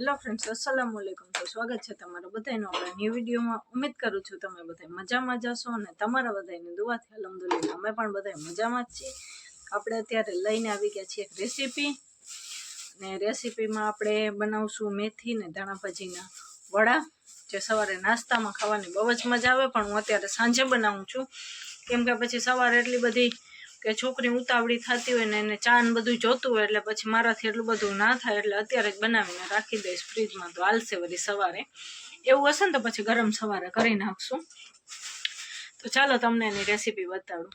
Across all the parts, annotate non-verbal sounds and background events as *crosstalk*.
Hello friends અસલામ વાલેકુમ તો સ્વાગત છે તમારું બધાનો આપણા ન્યૂ વિડીયોમાં ઉમેદ કરું છું તમે બધા મજામાં જશો અને તમારા બધાની દુઆથી અલહમદુલિલ્લાહ, અમે પણ બધા મજામાં જ છીએ. આપણે અત્યારે લઈને આવી ગયા છીએ એક રેસીપી ને રેસીપીમાં આપણે બનાવશું મેથી ને ધાણાભાજીના વડા, જે સવારે નાસ્તામાં ખાવાની બહુ જ મજા આવે, પણ હું અત્યારે સાંજે બનાવું છું. કેમ કે પછી સવારે એટલી બધી કે છોકરી ઉતાવળી થતી હોય ને એને ચા ને બધું જોતું હોય એટલે પછી મારાથી એટલું બધું ના થાય એટલે અત્યારે જ બનાવીને રાખી દઈશ ફ્રીજમાં. તો હાલશે વળી સવારે. એવું હશે ને તો પછી ગરમ સવારે કરી નાખશું. તો ચાલો તમને એની રેસીપી બતાડું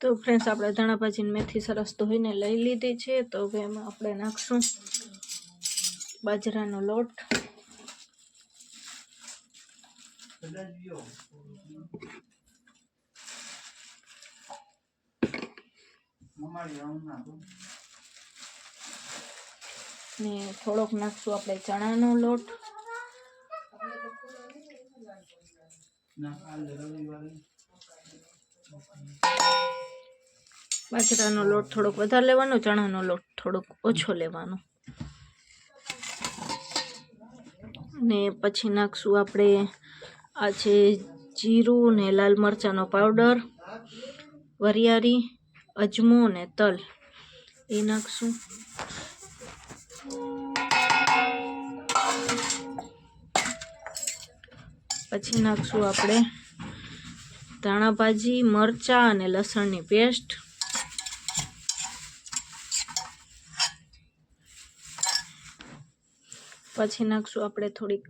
તો ફ્રેન્ડ્સ આપણે ધાણા ભાજીને મેથી સરસ ધોઈને લઈ લીધી છે. તો હવે એમાં આપણે નાખશું બાજરાનો લોટ. ને થોડોક નાખશું આપણે ચણાનો લોટ. બાજરાનો લોટ થોડોક વધારે લેવાનો ચણાનો લોટ થોડોક ઓછો લેવાનો. ને પછી નાખશું આપણે આ છે જીરું ને લાલ મરચાંનો પાવડર વરિયાળી અજમો ને તલ. એ નાખશું. પછી નાખશું આપણે ધાણા ભાજી, મરચાં અને લસણની પેસ્ટ. પછી નાખશું આપણે થોડીક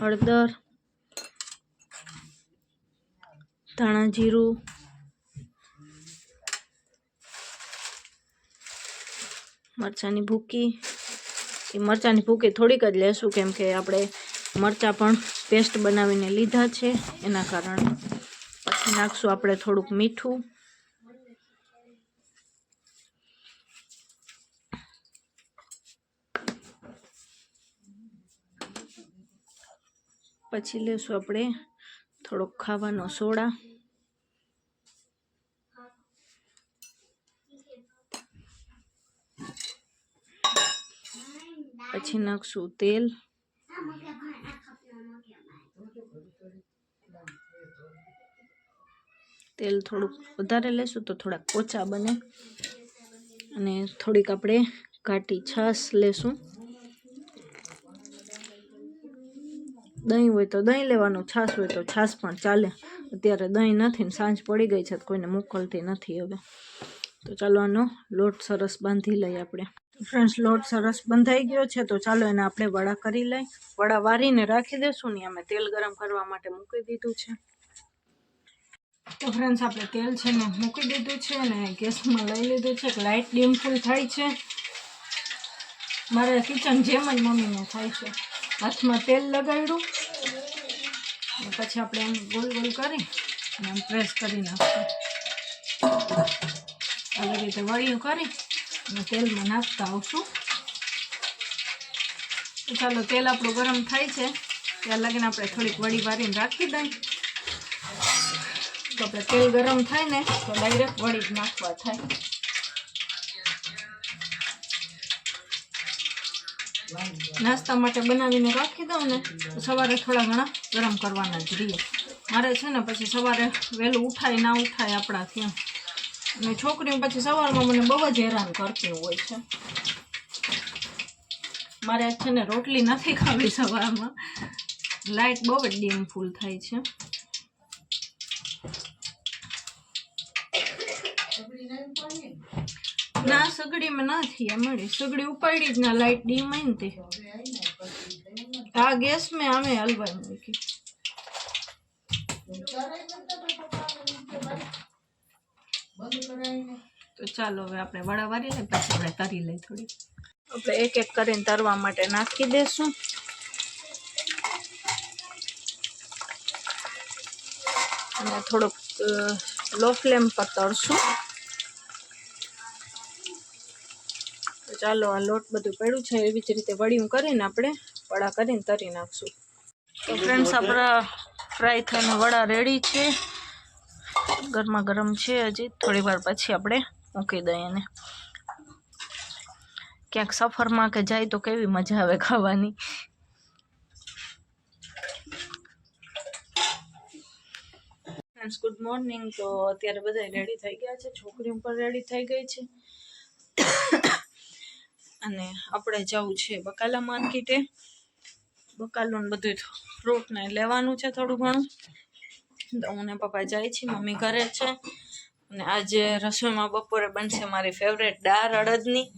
હળદર, ધાણા જીરું મરચાંની ભૂકી. એ મરચાંની ભૂકી થોડીક જ લેશું, કેમ કે આપણે મરચાં પણ પેસ્ટ બનાવીને લીધા છે. એના કારણે પછી નાખશું આપણે થોડુંક મીઠું. પછી લેશું આપણે થોડોક ખાવાનો સોડા. પછી નાખશું તેલ તેલ થોડુંક વધારે લેશું તો થોડાક ઓછા બને. અને થોડીક આપણે ઘાટી છાશ લેશું. દહીં હોય તો દહીં લેવાનું, છાશ હોય તો છાશ પણ ચાલે. અત્યારે દહીં નથી ને સાંજ પડી ગઈ છે કોઈને મોકલતી નથી હવે. તો ચાલો આનો લોટ સરસ બાંધી લઈએ આપણે. ફ્રેન્ડ્સ લોટ સરસ બંધાઈ ગયો છે. તો ચાલો એને આપણે વડા કરી લઈ. વડા વારીને રાખી દઈશું ને અમે તેલ ગરમ કરવા માટે મૂકી દીધું છે. તો ફ્રેન્ડ્સ આપણે તેલ છે ને મૂકી દીધું છે અને ગેસમાં લઈ લીધું છે. લાઇટ ડીમ થાય છે. મારે કિચન જેમ જ મમ્મીને થાય છે. હાથમાં તેલ લગાડ્યું. પછી આપણે એમ ગોલ ગોલ કરી અને આમ પ્રેસ કરી નાખશું. આવી રીતે વળ્યું કરી. અને તેલમાં નાખતા આવશું ચાલો, તેલ આપણું ગરમ થાય છે. ત્યાં લગીને આપણે થોડીક વડી વારીને રાખી દઈએ તો આપણે તેલ ગરમ થાય ને, તો ડાયરેક્ટ વળી જ નાખવા થાય. નાસ્તા માટે બનાવીને રાખી દઉં ને, તો સવારે થોડા ઘણા ગરમ કરવાના જ રહીએ. મારે છે ને, પછી સવારે વહેલું ઉઠાય, ના ઉઠાય આપણાથી એમ. અને છોકરીઓ પછી સવારમાં મને બહુ જ હેરાન કરતી હોય છે. મારે છે ને રોટલી નથી ખાવી સવારમાં. લાઇટ બહુ જ ડીમ ફૂલ થાય છે. ના, સગડીમાં નથી આ મળી સગડી ઉપાડી જ ના લાઇટ ડીમ આવી ને તે આ ગેસ મેં આમે હલવાઈ મૂકી. તો ચાલો હવે આપણે વડા લઈએ પછી આપણે તરી લઈએ થોડી. આપણે એક એક કરીને તરવા માટે નાખી દેશું. અને થોડોક લો ફ્લેમ પર તળશું. તો ચાલો આ લોટ બધું પડ્યું છે એવી જ રીતે વડિયું કરીને આપણે વડા કરીને તરી નાખશું. તો ફ્રેન્ડ્સ આપણા ફ્રાય થઈને વડા રેડી છે. ગરમા ગરમ છે હજી. થોડી વાર પછી આપણે મૂકી દઈએ એને ક્યાંક સફરમાં કે જાય તો કેવી મજા આવે ખાવાની. ફ્રેન્ડ્સ ગુડ મોર્નિંગ તો અત્યારે બધા રેડી થઈ ગયા છે. છોકરીઓ પણ રેડી થઈ ગઈ છે. અને આપણે જવું છે બકાલા માર્કેટે. બકાલું બધું ફ્રૂટ લેવાનું છે થોડું ઘણું. તો હું ને પપ્પા જાય છે મમ્મી ઘરે છે. અને આજે રસોઈમાં બપોરે બનશે મારી ફેવરેટ દાળ અડદની.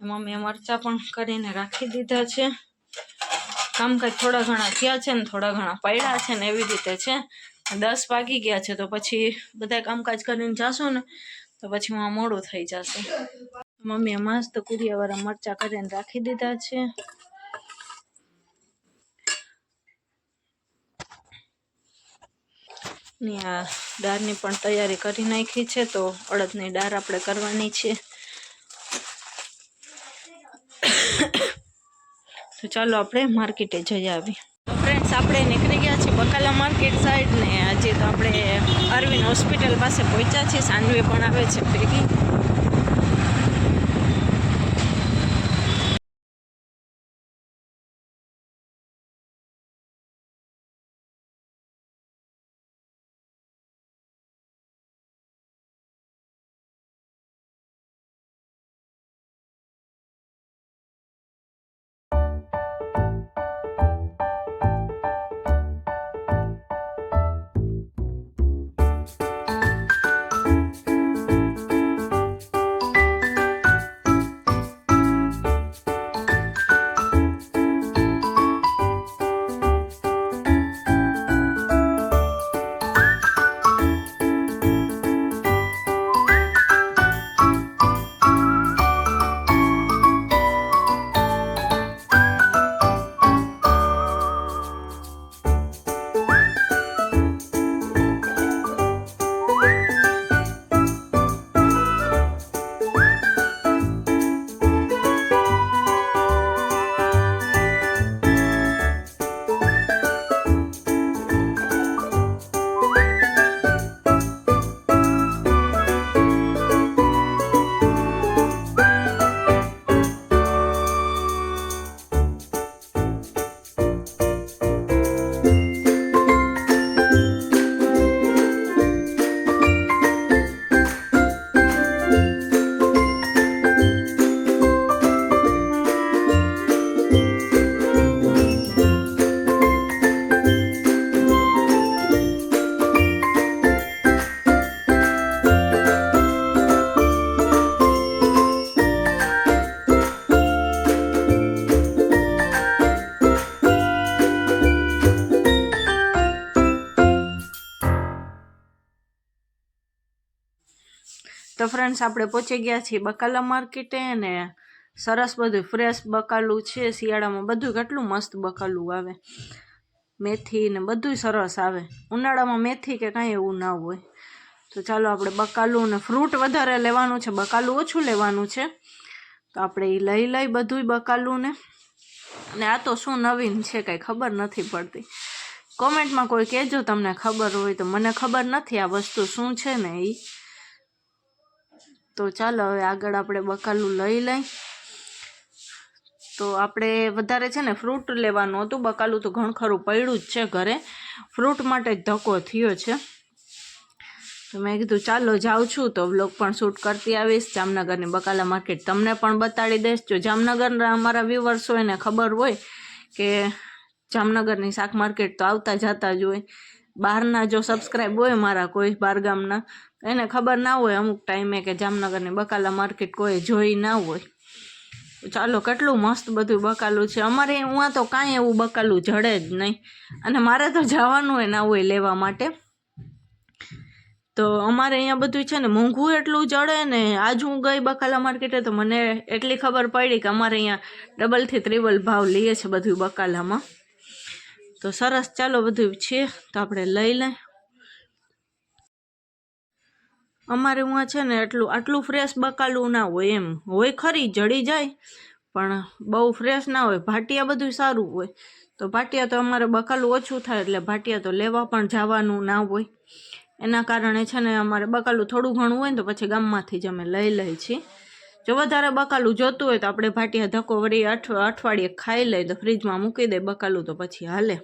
મમ્મીએ મરચાં પણ કરીને રાખી દીધા છે. કામકાજ થોડા ઘણા થયા છે ને થોડા ઘણા પડ્યા છે ને એવી રીતે છે. દસ વાગી ગયા છે તો પછી બધા કામકાજ કરીને જાશું ને તો પછી હું મોડું થઈ જશે. મમ્મીએ મસ્ત કુરિયાવાળા મરચાં કરીને રાખી દીધા છે. ને આ દાળની પણ તૈયારી કરી નાખી છે, તો અડદની દાળ આપણે કરવાની છે. તો ચાલો આપણે માર્કેટે જઈ આવી. ફ્રેન્ડ્સ આપણે નીકળી ગયા છીએ બકાલા માર્કેટ સાઈડ ને. આજે તો આપણે અરવિંદ હોસ્પિટલ પાસે પહોંચ્યા છીએ. સાંજવે પણ આવે છે ભેગી. તો ફ્રેન્ડ્સ આપણે પહોંચી ગયા છીએ બકાલા માર્કેટે ને સરસ બધું ફ્રેશ બકાલું છે. શિયાળામાં બધું કેટલું મસ્ત બકાલું આવે. મેથી ને બધું સરસ આવે. ઉનાળામાં મેથી કે કાંઈ એવું ના હોય. તો ચાલો આપણે બકાલું ને ફ્રૂટ વધારે લેવાનું છે. બકાલું ઓછું લેવાનું છે. તો આપણે એ લઈ લઈ બધુંય બકાલું ને. અને આ તો શું નવીન છે કાંઈ ખબર નથી પડતી. કોમેન્ટમાં કોઈ કહેજો તમને ખબર હોય તો. મને ખબર નથી આ વસ્તુ શું છે ને એ તો ચાલો હવે આગળ આપણે બકાલું લઈ લઈ. તો આપણે વધારે છે ને ફ્રૂટ લેવાનું હતું. બકાલું તો ઘણું ખરું પડ્યું જ છે ઘરે. ફ્રૂટ માટે ધક્કો થયો છે. તો મેં કીધું, ચાલો જાઉં છું. તો બ્લોગ પણ શૂટ કરતી આવીશ. જામનગરની બકાલા માર્કેટ તમને પણ બતાડી દઈશ. જો જામનગરના અમારા વ્યૂવર્સ હોય ને ખબર હોય કે જામનગરની શાક માર્કેટ તો આવતા જતા જ હોય. બહારના જો સબસ્ક્રાઈબ હોય મારા કોઈ બહારગામના એને ખબર ના હોય અમુક ટાઈમે કે જામનગરની બકાલા માર્કેટ કોઈ જોઈ ના હોય. ચાલો, કેટલું મસ્ત બધું બકાલું છે. અમારે હું તો કાંઈ એવું બકાલું જડે જ નહીં. અને મારે તો જવાનું હોય ના હોય લેવા માટે. તો અમારે અહીંયા બધું છે ને, મોંઘું એટલું જડે ને, આજ હું ગઈ બકાલા માર્કેટે તો મને એટલી ખબર પડી કે અમારે અહીંયા ડબલથી ત્રિબલ ભાવ લઈએ છે બધું બકાલામાં. તો સરસ ચાલો બધું છે, તો આપણે લઈ લઈ અમારે અહીંયા છે ને એટલું, આટલું ફ્રેશ બકાલું ના હોય એમ. હોય ખરી, જડી જાય, પણ બહુ ફ્રેશ ના હોય. ભાટિયા બધું સારું હોય. તો ભાટિયા તો અમારે બકાલું ઓછું થાય, એટલે ભાટિયા તો લેવા પણ જવાનું ના હોય. એના કારણે છે ને અમારે બકાલું થોડું ઘણું હોય ને તો પછી ગામમાંથી જ અમે લઈ લઈએ છીએ. જો વધારે બકાલું જોતું હોય તો આપણે ભાટિયા ધક્કો વળી અઠ અઠવાડિયે ખાઈ લઈએ, તો ફ્રીજમાં મૂકી દે બકાલું તો પછી હાલે.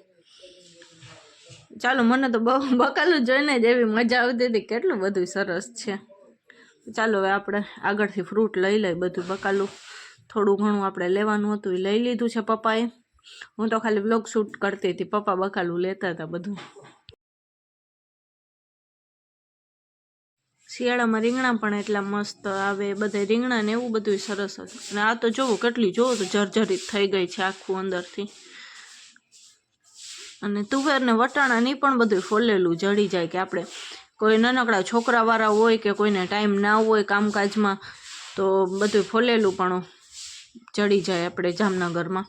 ચાલો, મને તો બહુ *laughs* બકાલું જોઈને જ એવી મજા આવતી હતી. કેટલું બધું સરસ છે. ચાલો, હવે આપણે આગળથી ફ્રૂટ લઈ લઈ બધું બકાલું. થોડું ઘણું આપણે લેવાનું હતું એ લઈ લીધું છે પપ્પાએ. હું તો ખાલી બ્લોગ શૂટ કરતી હતી. પપ્પા બકાલું લેતા હતા બધું. શિયાળામાં રીંગણા પણ એટલા મસ્ત આવે, બધા રીંગણા ને એવું બધું સરસ હતું. અને આ તો જોવો, કેટલી જોવો તો જર્જરિત થઈ ગઈ છે આખું અંદરથી. અને તુવેર ને વટાણાની પણ બધું ફોલેલું જડી જાય કે આપણે કોઈ નાનકડા છોકરાવાળા હોય કે કોઈને ટાઈમ ના હોય કામકાજમાં, તો બધું ફોલેલું પણ ચડી જાય આપણે જામનગરમાં.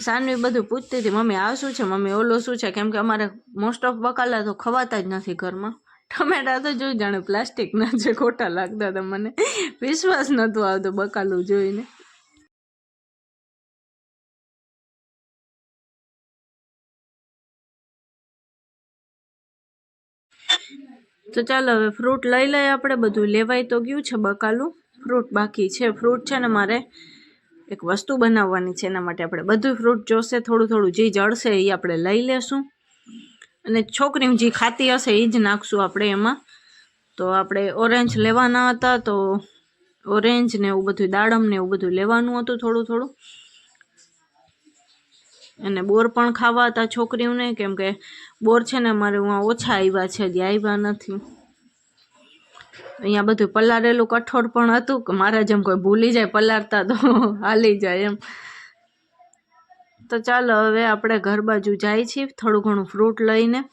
સાનવી બધું પૂછતી હતી, મમ્મી, આ શું છે? મમ્મી, ઓલો શું છે? કેમ કે અમારે મોસ્ટ ઓફ બકાલા તો ખવાતા જ નથી ઘરમાં. ટમેટા તો જોઈ જાણે પ્લાસ્ટિકના જે ખોટા લાગતા હતા મને. વિશ્વાસ નહોતો આવતો બકાલું જોઈને. તો ચાલો હવે ફ્રૂટ લઈ લઈએ આપણે, બધું લેવાય તો ગયું છે બકાલું. ફ્રૂટ બાકી છે, ફ્રૂટ છે ને મારે એક વસ્તુ બનાવવાની છે, એના માટે આપણે બધું ફ્રૂટ જોશે, થોડું થોડું જે જળશે એ આપણે લઈ લેશું. અને છોકરીઓ જે ખાતી હશે એ જ નાખશું આપણે એમાં. તો આપણે ઓરેન્જ લેવાના હતા, તો ઓરેન્જ ને એવું બધું, દાડમ ને એવું બધું લેવાનું હતું થોડું થોડું. અને બોર પણ ખાવા હતા છોકરીઓને, કેમ કે બોર છે ને મારે હું ઓછા આવ્યા છે, હજી આવ્યા નથી. અહીંયા બધું પલાળેલું કઠોળ પણ હતું, કે મારા જેમ કોઈ ભૂલી જાય, પલાળતા તો *laughs* હાલી જાય એમ. તો ચાલો હવે આપણે ઘર બાજુ જાય છીએ, થોડું ઘણું ફ્રૂટ લઈને.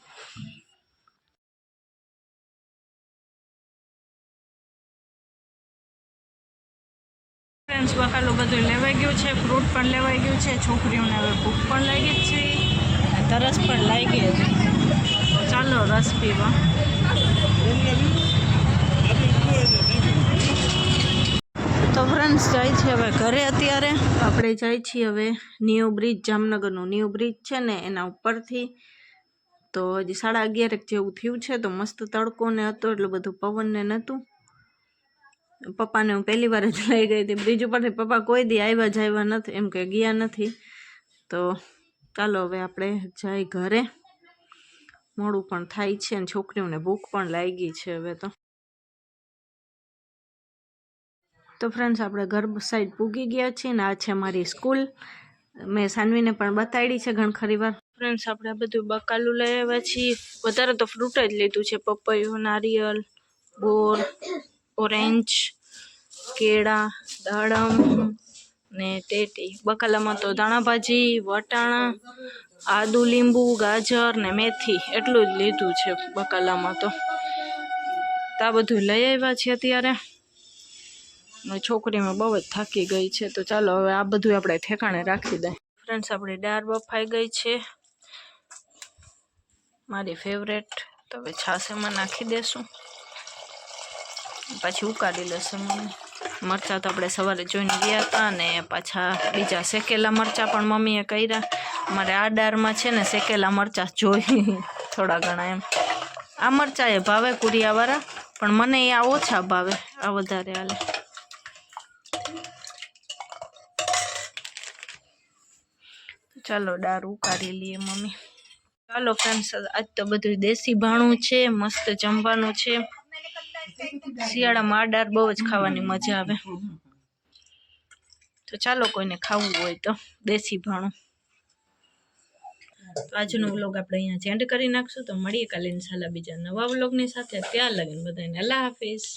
ફ્રેન્ડ્સ બકાલું બધું લેવાઈ ગયું છે ફ્રૂટ પણ લેવાઈ ગયું છે છોકરીઓને હવે ભૂખ પણ લાગી જ છે. તરસ પણ લાગી હતી. ચાલો રસ પીવા. તો ફ્રેન્ડ્સ જાય છે હવે ઘરે અત્યારે. આપણે જાય છીએ હવે ન્યૂ બ્રિજ જામનગરનું ન્યૂ બ્રિજ છે ને એના ઉપરથી. તો હજી સાડા અગિયારેક જેવું થયું છે તો મસ્ત તડકો ને હતો એટલું બધું પવન ને નહોતું. પપ્પાને હું પહેલી વાર જ લઈ ગઈ હતી. બ્રિજ ઉપરથી પપ્પા કોઈ દી આવ્યા જ આવ્યા નથી, એમ કે ગયા નથી. તો ચાલો હવે આપણે જાય ઘરે. મોડું પણ થાય છે અને છોકરીઓને ભૂખ પણ લાગી છે હવે તો. તો ફ્રેન્ડ્સ આપણે ઘર સાઈડ પૂગી ગયા છીએ ને આ છે મારી સ્કૂલ મેં સાનવીને પણ બતાડી છે ઘણ ખરી વાર. ફ્રેન્ડ્સ આપણે આ બધું બકાલું લઈ આવ્યા છીએ. વધારે તો ફ્રૂટ જ લીધું છે. પપૈયું, નારિયેલ, બોર ઓરેન્જ, કેળા, દાડમ ને ટેટી. બકાલામાં તો દાણાભાજી વટાણા, આદુ, લીંબુ, ગાજર ને મેથી. એટલું જ લીધું છે બકાલામાં તો. આ બધું લઈ આવ્યા છે અત્યારે. છોકરીમાં બહુ જ થાકી ગઈ છે. તો ચાલો હવે આ બધું આપણે ઠેકાણે રાખી દઈએ. ફ્રેન્ડ્સ, આપણી દાળ બફાઈ ગઈ છે. મારી ફેવરેટ તો હવે છાશ એમાં નાખી દેશું. પછી ઉકાળી મમ્મી મરચાં તો આપણે સવારે જોઈને ગયા હતા અને પાછા બીજા શેકેલા મરચાં પણ મમ્મીએ કર્યા. મારે આ ડારમાં છે ને શેકેલા મરચાં જોઈ, થોડા ઘણા એમ. આ મરચાં એ ભાવે કુરિયાવાળા, પણ મને એ આ ઓછા ભાવે, આ વધારે હાલે. ચાલો ડાર ઉકાળી લઈએ મમ્મી. ચાલો ફ્રેન્ડ્સ આજ તો બધું દેશી ભાણું છે, મસ્ત જમવાનું છે. શિયાળામાં આ બહુ જ ખાવાની મજા આવે. તો ચાલો કોઈને ખાવું હોય તો દેશી ભાણું. તો આજનો વ્લોગ આપણે અહીંયા જેન્ડ કરી નાખશું. તો મળીએ કાલે ઇન્શાલ્લાહ બીજા નવા વ્લોગની સાથે. ત્યાં લગીને બધાને. અલ્લાહ હાફિઝ.